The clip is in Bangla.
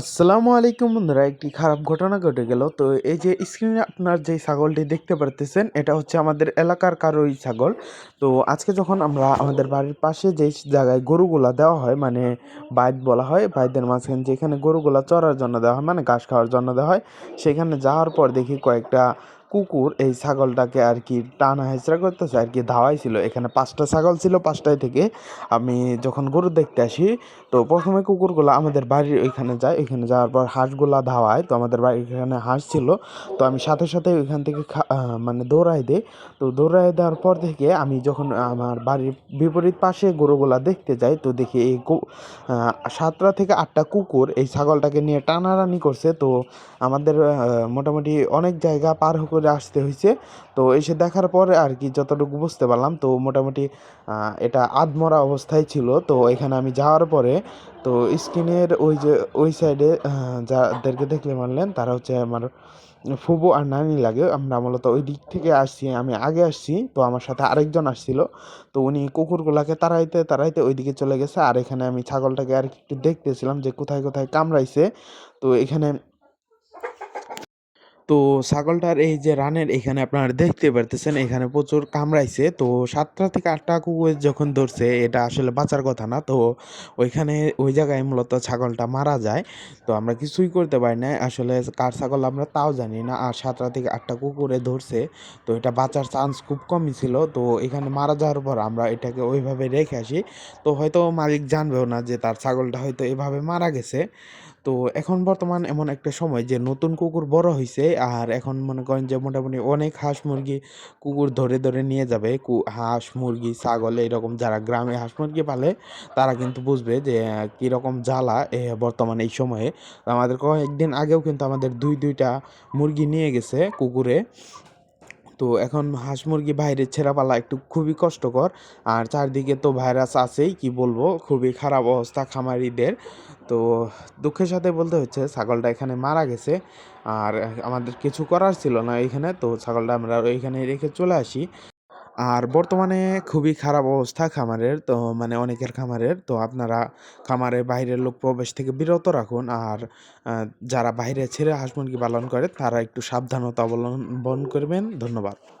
আসসালামু আলাইকুম বন্ধুরা, একটি খারাপ ঘটনা ঘটে গেল। তো এই যে স্ক্রিনে আপনার যে ছাগলটি দেখতে পারতেছেন, এটা হচ্ছে আমাদের এলাকার কারোই ছাগল। তো আজকে যখন আমরা আমাদের বাড়ির পাশে যে জায়গায় গরুগুলা দেওয়া হয় মানে বাইদ বলা হয় বাইদের মাঝখানে যেখানে গরুগুলা চড়ার জন্য দেওয়া হয় মানে ঘাস খাওয়ার জন্য দেওয়া হয়, সেখানে যাওয়ার পর দেখি কয়েকটা কুকুর এই ছাগলটাকে আর কি টানা হেঁচড়া করতেছে, আর কি ধাওয়াইছিল। এখানে পাঁচটা ছাগল ছিল পাঁচটায় থেকে। আমি যখন গরু দেখতে আসি, তো প্রথমে কুকুরগুলো আমাদের বাড়ির ওইখানে যায়। ওইখানে যাওয়ার পর হাঁসগুলা ধাওয়ায়। তো আমাদের বাড়ির এখানে হাঁস ছিল। তো আমি সাথে সাথে ওইখান থেকে মানে দৌড়াই দিই। তো দৌড়াই দেওয়ার পর থেকে আমি যখন আমার বাড়ির বিপরীত পাশে গরুগুলা দেখতে যাই, তো দেখি এই সাতটা থেকে আটটা কুকুর এই ছাগলটাকে নিয়ে টানাটানি করছে। তো আমাদের মোটামুটি অনেক জায়গা পার করে আসতে হয়েছে তো এসে দেখার পরে আর কি যতটুকু বুঝতে পারলাম, তো মোটামুটি এটা আধমরা অবস্থায় ছিল। তো এখানে আমি যাওয়ার পরে, তো স্ক্রিনের ওই যে, ওই সাইডে যাদেরকে দেখলে মানলেন, তারা হচ্ছে আমার ফুবু আর নানি লাগে। আমরা মূলত ওই দিক থেকে আসছি, আমি আগে আসছি, তো আমার সাথে আরেকজন আসছিল। তো উনি কুকুরগুলাকে তাড়াইতে তাড়াইতে ওইদিকে চলে গেছে। আর এখানে আমি ছাগলটাকে আর একটু দেখতেছিলাম যে কোথায় কোথায় কামড়াইছে। তো এখানে তো ছাগলটার এই যে রানের এখানে আপনারা দেখতে পারতেছেন, এখানে প্রচুর কামড়াইছে। তো সাতটা থেকে আটটা কুকুর যখন ধরছে, এটা আসলে বাঁচার কথা না। তো ওইখানে, ওই জায়গায় মূলত ছাগলটা মারা যায়। তো আমরা কিছুই করতে পারি না আসলে কার ছাগল আমরা তাও জানি না। আর সাতটা থেকে আটটা কুকুরে ধরছে, তো এটা বাঁচার চান্স খুব কমই ছিল। তো এখানে মারা যাওয়ার পর আমরা এটাকে ওইভাবে রেখে আসি। তো হয়তো মালিক জানবেও না যে তার ছাগলটা হয়তো এভাবে মারা গেছে। তো এখন বর্তমান এমন একটা সময় যে নতুন কুকুর বড় হয়েছে আর এখন মনে করেন যে মোটামুটি অনেক হাঁস মুরগি কুকুর ধরে ধরে নিয়ে যাবে। কু, হাঁস, মুরগি, ছাগল এরকম যারা গ্রামে হাঁস মুরগি পালে তারা কিন্তু বুঝবে যে কীরকম জ্বালা বর্তমানে এই সময়ে। আমাদের কয়েকদিন আগেও কিন্তু আমাদের দুই, দুইটা মুরগি নিয়ে গেছে কুকুরে। তো এখন হাঁস মুরগি বাইরে ছেড়া পালা একটু খুবই কষ্টকর। আর চারদিকে তো ভাইরাস আছেই, কি বলব? খুবই খারাপ অবস্থা খামারিদের। তো দুঃখের সাথে বলতে হচ্ছে, ছাগলটা এখানে মারা গেছে। আর আমাদের কিছু করার ছিল না এখানে, তো ছাগলটা আমরা ওইখানে রেখে চলে আসি। আর বর্তমানে খুবই খারাপ অবস্থা খামারের, তো মানে অনেকের খামারের। তো আপনারা খামারে বাইরের লোক প্রবেশ থেকে বিরত রাখুন আর যারা বাইরে ছেড়ে হাঁস মুরগি পালন করে তারা একটু সাবধানতা অবলম্বন করবেন। ধন্যবাদ।